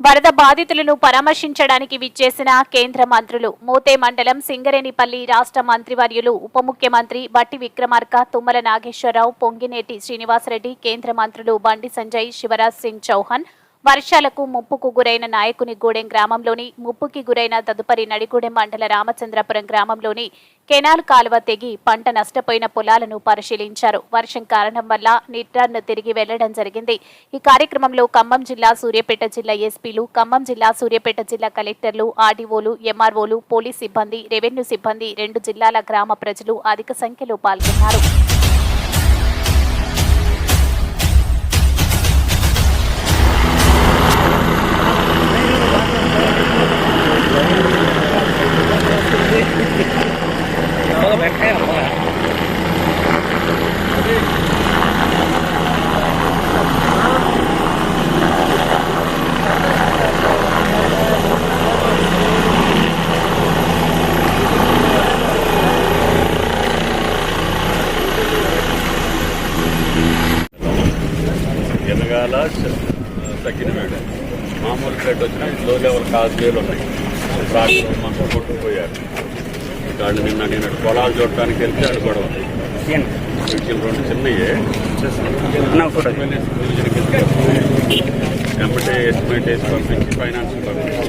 వరద బాధితులను పరామర్శించడానికి విచ్చేసిన కేంద్ర మంత్రులు మోతే మండలం సింగరేణిపల్లి రాష్ట్ర మంత్రివర్యులు ఉప ముఖ్యమంత్రి బట్టి విక్రమార్క తుమ్మల నాగేశ్వరరావు పొంగినేటి శ్రీనివాసరెడ్డి కేంద్ర మంత్రులు బండి సంజయ్ శివరాజ్ సింగ్ చౌహాన్ వర్షాలకు ముప్పుకు గురైన నాయకుని గూడెం గ్రామంలోని ముప్పుకి గురైన తదుపరి నడిగూడెం మండల రామచంద్రపురం గ్రామంలోని కెనాల్ కాలువ తెగి పంట నష్టపోయిన పొలాలను పరిశీలించారు. వర్షం కారణం వల్ల నిట్రాన్ను తిరిగి వెళ్ళడం జరిగింది. ఈ కార్యక్రమంలో ఖమ్మం జిల్లా సూర్యాపేట జిల్లా ఎస్పీలు ఖమ్మం జిల్లా సూర్యాపేట జిల్లా కలెక్టర్లు ఆర్డీఓలు ఎంఆర్ఓలు పోలీస్ సిబ్బంది రెవెన్యూ సిబ్బంది రెండు జిల్లాల గ్రామ ప్రజలు అధిక సంఖ్యలో పాల్గొన్నారు. ఎనగాల తగ్గిన వేడ మామూలు ప్లేట్ వచ్చినా లో లెవెల్ కాజువేలు ఉన్నాయి. ట్రాక్టర్ మొత్తం కొట్టుకుపోయారు. వాళ్ళు నిన్న నేను పొలాలు చూడటానికి వెళ్తే అది గొడవ. వీటికి రెండు చిన్నయే. వెంబటే ఎస్టిమేట్ వేసి పంపించి ఫైనాన్స్ పంపించి.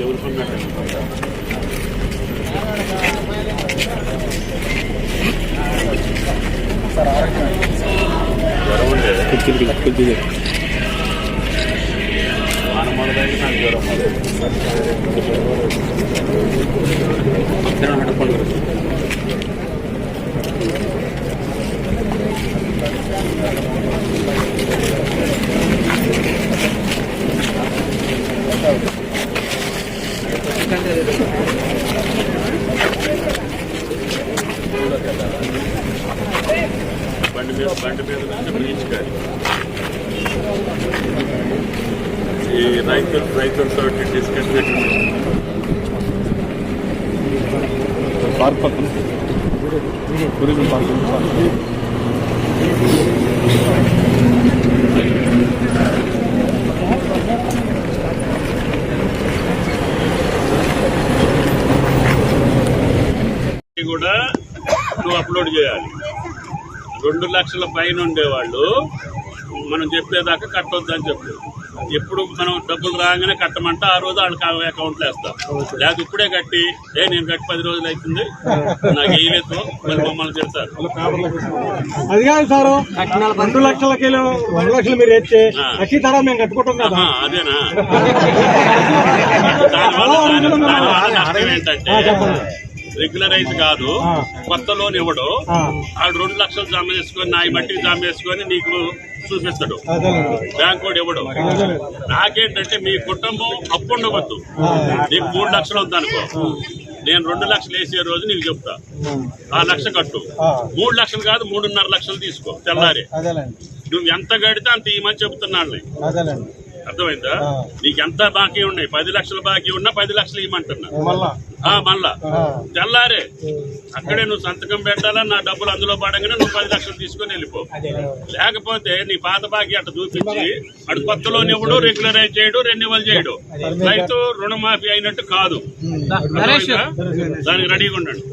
ఎవరు కొన్నట్టు జ్వరం ఉండేది వాన మొదలైంది నాకు జ్వరం మొదలైంది మధ్యాహ్నం హెడపండు బండి మీద బండి మీద నుంచి బీచ్ కానీ ఈ రైతులు రైతులతో డిస్కస్ పార్క్ పక్కన టూరిజం పార్క్ ఉంది సార్. కూడా నువ్వు అప్లోడ్ చేయాలి. రెండు లక్షల పైన ఉండేవాళ్ళు. మనం చెప్పేదాకా కట్టొద్దని చెప్పు ఎప్పుడు మనం డబ్బులు రాగానే కట్టమంటే ఆ రోజు వాళ్ళకి అకౌంట్లో వేస్తాం లేకపోతే ఇప్పుడే కట్టి. ఏ నేను కట్టి పది రోజులు అవుతుంది నాకు వేయలేదు మరి మమ్మల్ని తిడతారు. అది కాదు సార్. రెండు లక్షల కిలో రెండు లక్షలు మీరు ఆ. లక్ష మేము కట్టుకుంటాం కదా. అదేనా? దానివల్ల దాని- దానివల్ల నష్టం ఏంటంటే. రెగ్యులరైజ్ కాదు. కొత్త లోన్ ఇవ్వడు. ఆ, ఆడు రెండు లక్షలు జమ చేసుకొని నా ఈ మట్టికి జమ చేసుకొని నీకు చూపిస్తాడు. బ్యాంక్ కూడా ఇవ్వడు. నాకేంటంటే మీ కుటుంబం అప్పు ఉండవద్దు. నీకు మూడు లక్షలు వద్దనుకో. నేను రెండు లక్షలు వేసే రోజు నీకు చెప్తా. ఆ. లక్ష కట్టు. మూడు లక్షలు కాదు మూడున్నర లక్షలు తీసుకో తెల్లారి. నువ్వు ఎంత కడితే అంత ఇవ్వమని చెప్తున్నాను అదేలేండి అర్థమైందా. నీకు ఎంత బాకీ ఉన్నాయి? పది లక్షలు బాకీ ఉన్నా పది లక్షలు ఇవ్వమంటున్నా. మళ్ళా. ఆ, మళ్ళా. ఆ, తెల్లారే. అక్కడే నువ్వు సంతకం పెట్టాలా? నా డబ్బులు అందులో పడగానే నువ్వు పది లక్షలు తీసుకొని వెళ్ళిపో. లేకపోతే నీ పాత బాకీ అట్ట చూపించి అటు కొత్తలో ఇవ్వడు రెగ్యులరైజ్ చేయడు రెన్యువల్ చేయడు. రైతు రుణమాఫీ అయినట్టు కాదు? దానికి రెడీగా ఉండండి.